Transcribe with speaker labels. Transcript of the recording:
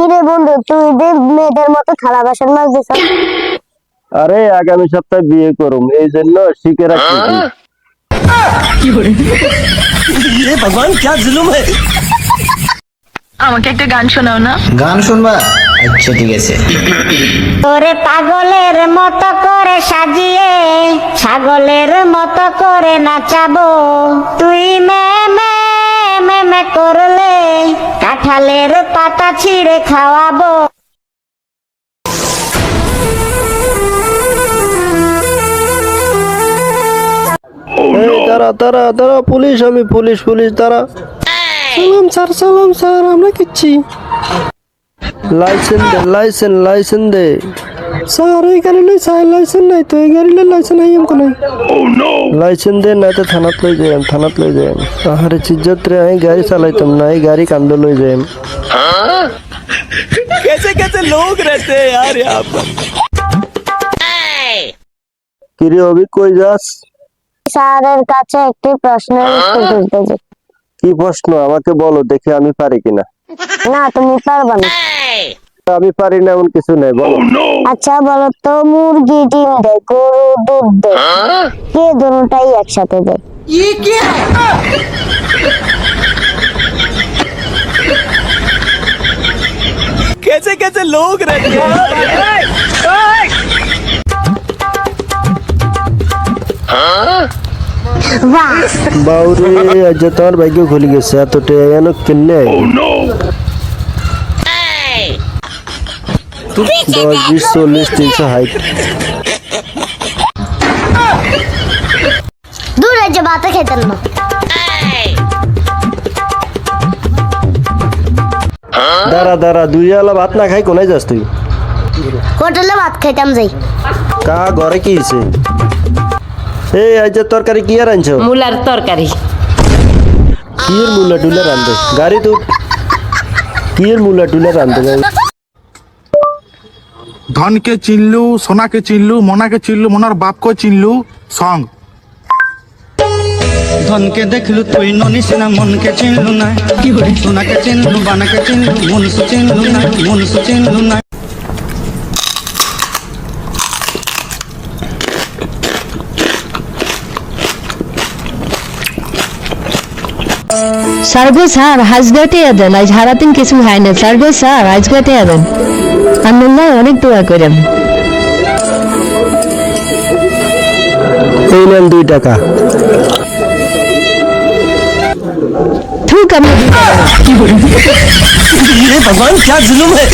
Speaker 1: কিরে বন্ধু তুই যে মেয়েদের মতো থালা বাসন মাজতেছ
Speaker 2: আরে আগামী সপ্তাহে বিয়ে করুম এই জন্য শিখে রাখছি।
Speaker 3: আমাকে একটা গান শোনাও না?
Speaker 4: গান শুনবা? আচ্ছা ঠিক আছে।
Speaker 1: তোরে পাগলের মতো করে সাজিয়ে ছাগলের মতো করে নাচাবো। তুই মে মে কাঁঠালের পাতা ছিঁড়ে খাওয়াবো।
Speaker 2: তারা তারা তারা পুলিশ, আমি পুলিশ পুলিশ তারা সালাম, স্যার সালাম, স্যার, আমরা কিচ্ছি। লাইসেন্স দে লাইসেন্স লাইসেন্স দে। স্যার এই গাড়ি লই স্যার লাইসেন্স নাই তো এই গাড়ি লই লাইসেন্স নাই আমকো নাই লাইসেন্স দে না তো থানাত লই যাইম থানাত লই যাইম আহারে চিজ্জত রে আমি গাড়ি চালাইতাম না এই গাড়ি কান্দ লই যাইম
Speaker 5: कैसे कैसे लोग रहते हैं यार यहाँ पर
Speaker 2: কিরে অভি কই যাস
Speaker 1: স্যারের কাছে একটি প্রশ্নের উত্তর দিতে চাই।
Speaker 2: কি প্রশ্ন আমাকে বলো দেখি আমি পারি কিনা
Speaker 1: না তুমি পারবা না
Speaker 2: আমি পারি না এমন কিছু নেই বলো
Speaker 1: আচ্ছা বলো তো মুরগি ডিম দেয় গরু দুধ দেয় কে দুটাই একসাথে দেয়
Speaker 5: कैसे कैसे लोग रहते हैं यार
Speaker 1: বাহ
Speaker 2: বাউরে আজ তোমার ভাগ্য খুলে গেছে এত টেন কিনলে দশ বিশ চল্লিশ তিনশো হাইট
Speaker 1: দূরে যে ভাতে খেতেন না
Speaker 2: দাঁড়া দাঁড়া দুই আলা ভাত না খাই কোনায় যাস তুই
Speaker 1: হোটেলে ভাত খাইতাম যাই
Speaker 2: কা ঘরে কি হয়েছে এই আজ তরকারি কি আর আনছো
Speaker 3: মূলার তরকারি
Speaker 2: কি এর মুলা টুলা রান্ধে গাড়ি তো কি এর মুলা টুলা রান্ধে
Speaker 6: ধনকে চিনলু, সোনাকে চিনলু, মোনাকে চিনলু, মোনার বাপকে চিনলু সং
Speaker 4: ধনকে দেখলু তুই ননিস না, মনকে চিনলু না। সোনাকে চিনলু, বানাকে চিনলু মনসু চিনলু না মনসু চিনলু না।
Speaker 7: গো স্যার হাজগাটে দেন আজ হারাতেন কিছু হয় না স্যার গো স্যার হাজগাটে দেন আল্লাহ অনেক দোয়া করেন
Speaker 2: এই নেন দুই টাকা
Speaker 7: ঠিক আমি
Speaker 5: ये भगवान क्या जुलुम है